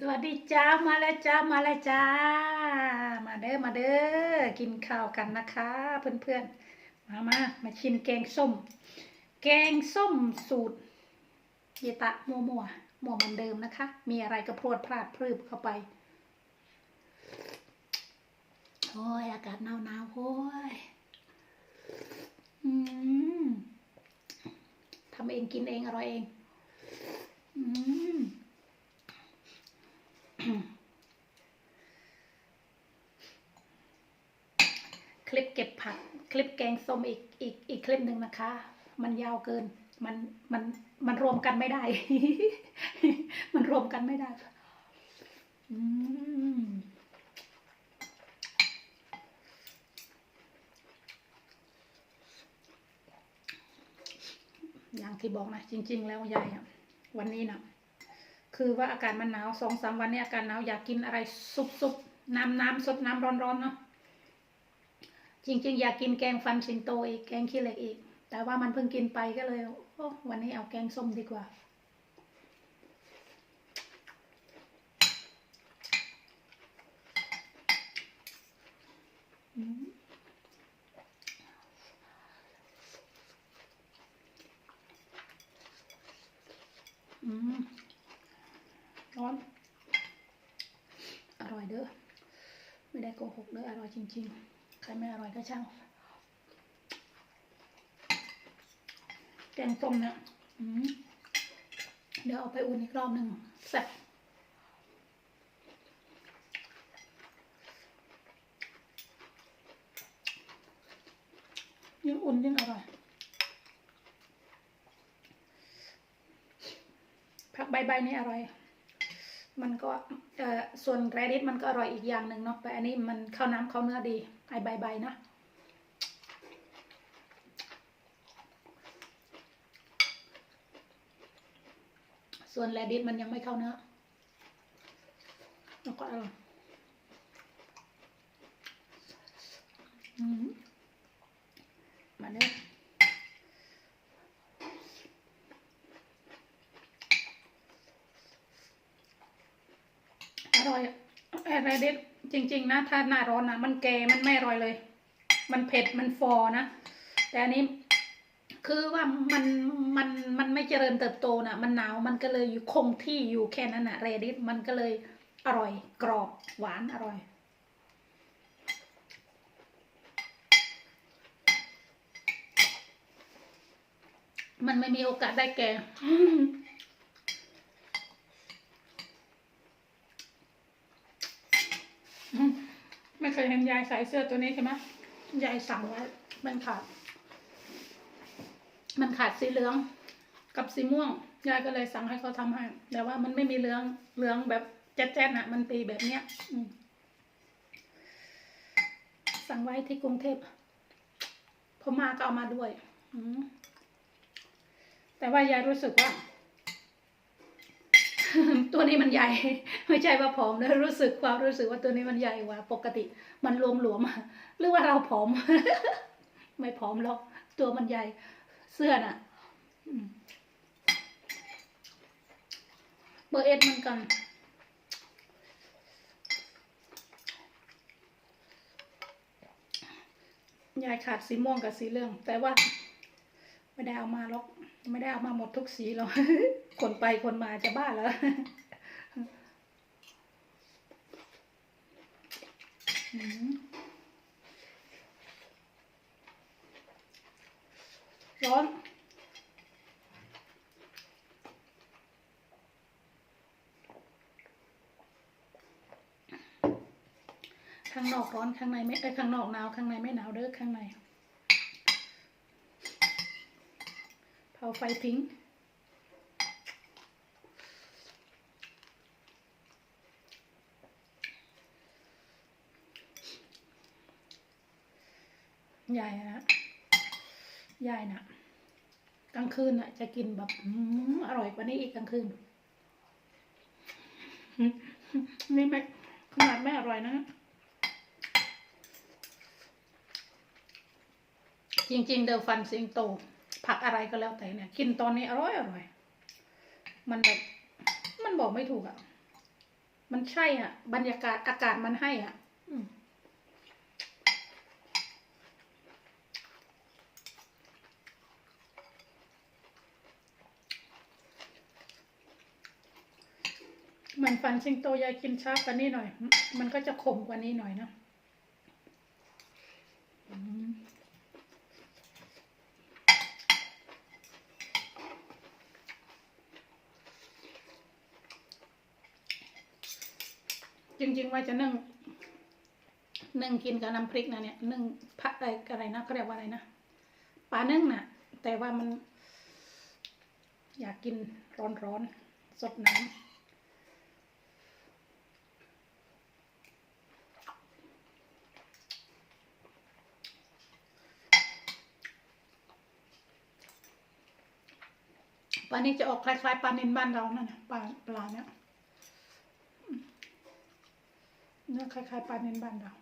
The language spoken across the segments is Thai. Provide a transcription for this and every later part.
สวัสดีจ้ามาแล้วจ้ามาแล้วจ้า มาเด้อมาเด้อกินข้าวกันนะคะ เพื่อนๆ มามามาชิมแกงส้ม แกงส้มสูตรเยตะมัวมัวมัวเหมือนเดิมนะคะ มีอะไรก็พรวดพลาดพรืบเข้าไปโอ้ยอากาศหนาวหนาวโอ้ยอืมทำเองกินเองอร่อยเอง อืม คลิปเก็บผัก คลิปแกงส้มอีกอีกอีกคลิปหนึ่งนะคะ มันยาวเกิน มันมันมันรวมกันไม่ได้ มันรวมกันไม่ได้อย่างที่บอกนะจริง ๆ แล้วยายอะวันนี้นะคือว่าอากาศมันหนาวสองสามวันนี้อากาศหนาวอยากกินอะไรซุปซุปน้ำน้ำสดน้ำร้อนๆเนาะ จริง ๆ อยากกินแกงฟันสิงโตอีกแกงขี้เหล็กอีก แต่ว่ามันเพิ่งกินไปก็เลยโอ้วันนี้เอาแกงส้มดีกว่า อืมอืมร้อน อร่อยเด้อ ไม่ได้โกหกเด้อ อร่อยจริง ๆ ใครไม่อร่อยก็ช่างแกงส้มเนี่ยเดี๋ยวเอาไปอุ่นอีกรอบหนึ่งแซ่บยิ่งอุ่นยิ่งอร่อยผักใบใบนี่อร่อย มันก็เอ่อส่วนแรดิสมันก็อร่อยอีกอย่างหนึ่งเนาะแต่อันนี้มันเข้าน้ำเข้าเนื้อดีไอใบใบนะส่วนแรดิสมันยังไม่เข้าเนื้อแล้วก็อร่อยอืมมาเนื้อ อร่อยแรดิสจริง ๆ นะ ถ้าหน้าร้อนนะมันแกมันไม่อร่อยเลย มันเผ็ดมันฟอนะ แต่อันนี้คือว่ามันมันมันไม่เจริญเติบโตนะ่ะ มันหนาวมันก็เลยอยู่คงที่อยู่แค่นั้นนะ่ะเรดิสมันก็เลยอร่อยกรอบหวานอร่อย มันไม่มีโอกาสได้แก่ ไม่เคยเห็นยายใส่เสื้อตัวนี้ใช่ไหมยายสั่งไว้มันขาด มันขาดสีเหลืองกับสีม่วง ยายก็เลยสั่งให้เขาทำให้ แต่ว่ามันไม่มีเหลือง เหลืองแบบแจ๊ดๆน่ะ มันปีแบบเนี้ย อืสั่งไว้ที่กรุงเทพพอมาก็เอามาด้วยอืแต่ว่ายายรู้สึกว่า ตัวนี้มันใหญ่ ไม่ใช่ว่าผอมนะรู้สึกความรู้สึกว่าตัวนี้มันใหญ่กว่า ปกติมันรวมหลวมหรือว่าเราผอม ไม่ผอมหรอกตัวมันใหญ่ เสื้อน่ะเบอร์เอ็ดเหมือนกันยายขาดสีม่วงกับสีเหลืองแต่ว่า ไม่ได้เอามาหรอก ไม่ได้เอามาหมดทุกสีหรอก คนไปคนมาจะบ้าแล้วร้อน ข้างนอกร้อนข้างในไม่เอ้ข้างนอกหนาวข้างในไม่หนาวเด้อข้างในเผาไฟทิ้ง ยายนะยายนะกลางคืนน่ะ จะกินแบบอร่อยกว่านี้อีกกลางคืน นี่ไม่ขนาดไม่อร่อยนะจริง ๆ เดอฟันสิงโต ผักอะไรก็แล้วแต่เนี่ย กินตอนนี้อร่อยอร่อย มันแบบมันบอกไม่ถูกอะ่ะ มันใช่อะ บรรยากาศอากาศมันให้อะ อืม มือนฟันชิงโตยายกินช้ากว่านี้หน่อย มันก็จะขมกว่านี้หน่อยนะจริงๆว่าจะนึ่งนึ่งกินกับน้ำพริกนะเนี่ยนึ่งผักอะไรนะเขาเรียกว่าอะไรนะปลานึ่งน่ะ แต่ว่ามัน อยากกินร้อนๆสดน้ำานี้จะออกคล้ายๆปลาเนินบ้านเรานั่นน่ะปลาปลาเนี้ยเนื้อคล้ายๆปลาเนินบ้านเรา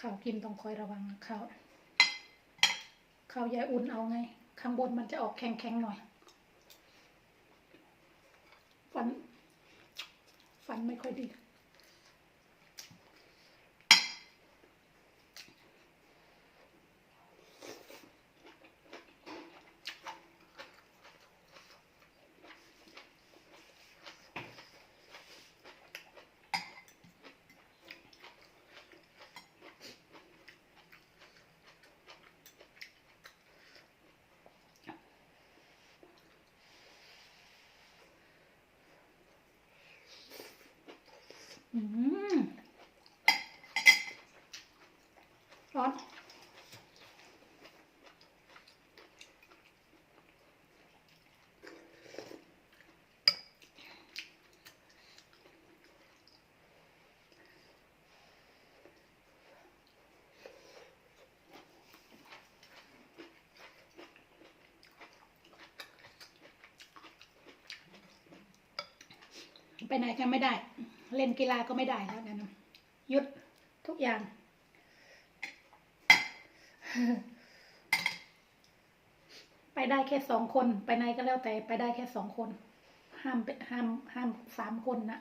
ข้าวกินต้องคอยระวังข้าวข้าวยายอุ่นเอาไง ข้างบนมันจะออกแข็งๆหน่อย ฟัน ฟันไม่ค่อยดี ร้อนไปไหนกันไม่ได้ เล่นกีฬาก็ไม่ได้แล้วนะหยุดทุกอย่าง ไปได้แค่สองคน ไปไหนก็แล้วแต่ไปได้แค่สองคน ห้ามไปห้ามห้ามสามคนนะ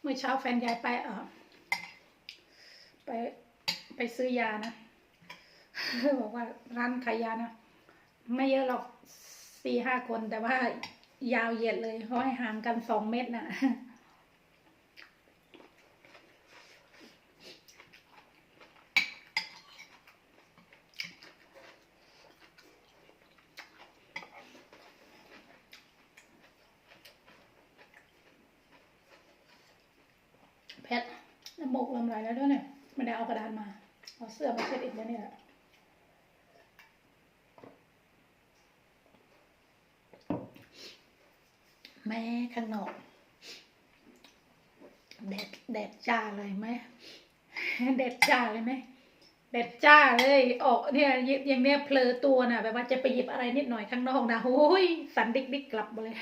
เมื่อเช้าแฟนยายไปเออ ไปไปซื้อยานะบอกว่าร้านขายยานะไม่เยอะหรอกสี่ห้าคนแต่ว่ายาวเหยียดเลยเขาให้ห่างกันสองเมตรนะเพชรน้ำมูกลำลายแล้วด้วยเนี่ย ไม่ได้เอากระดานมา เอาเสื้อมาเช็ดอีกแล้วเนี่ยแม่ข้างนอกแดดแดดจ้าเลยไหมแดดจ้าเลยไหมแดดจ้าเลย ออกเนี่ยยังเนี่ยเพลอตัวน่ะแบบว่าจะไปหยิบอะไรนิดหน่อยข้างนอกนะโอ้ยสันดิกดิกกลับมาเลย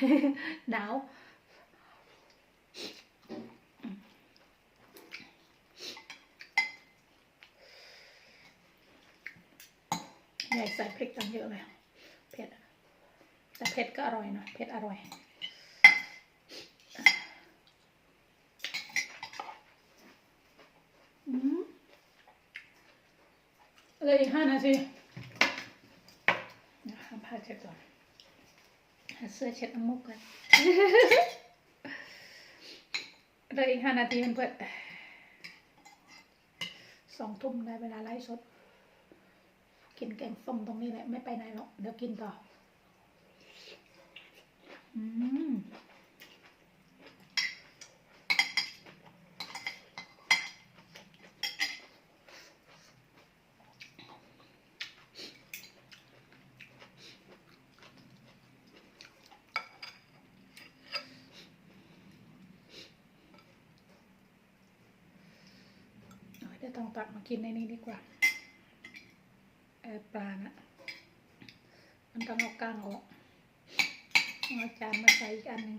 หนาว ใหญ่ใส่พริกตั้งเยอะเลยเผ็ดแต่เผ็ดก็อร่อยเนอะเผ็ดอร่อยอืมเลยอีกห้านาทีเดี๋ยวหาผ้าเช็ดก่อนหาเสื้อเช็ดน้ำมูกก่อนเลยอีกห้านาทีเพื่อนสองทุ่มได้เวลาไล่สด กินแกงส้มตรงนี้แหละ ไม่ไปไหนหรอก เดี๋ยวกินต่อ อืมเอาเดี๋ยวต้องตักมากินในนี้ดีกว่า เอ่ปลาน่ะมันต้องเอากลางออกเอาจานมาใส่อีกอันหนึ่ง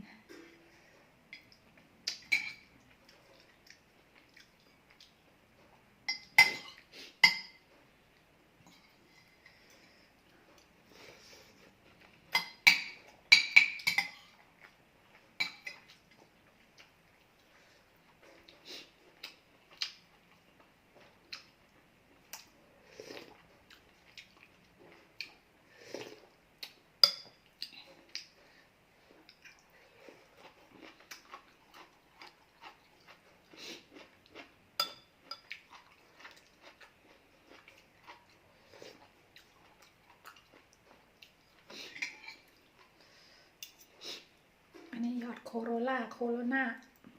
ล่าโคโรนา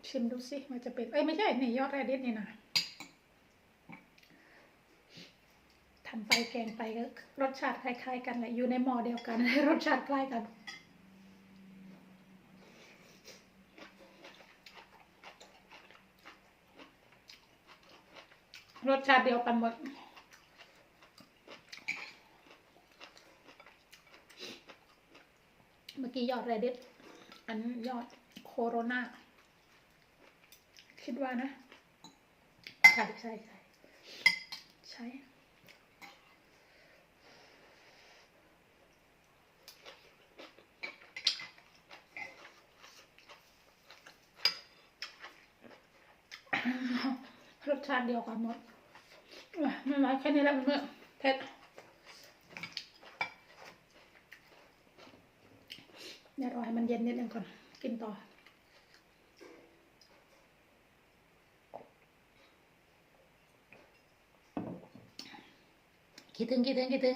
ชิมดูสิมันจะเป็น เอ้ย ไม่ใช่ นี่ ยอดแรดิสนี่นะทำไปแกงไปก็รสชาติคล้าย ๆ กันแหละ อยู่ในหม้อเดียวกัน รสชาติคล้ายกันรสชาติเดียวกันหมด เมื่อกี้ยอดแรดิสอันยอด โคโรนาคิดว่านะ ใช่ใช่ใช่ใช่รสชาติเดียวกันหมดไม่ไหวแค่นี้แหละเพื่อนเผ็ดเดี๋ยวรอให้มันเย็นนิดนึงก่อน กินต่อ คิดถึ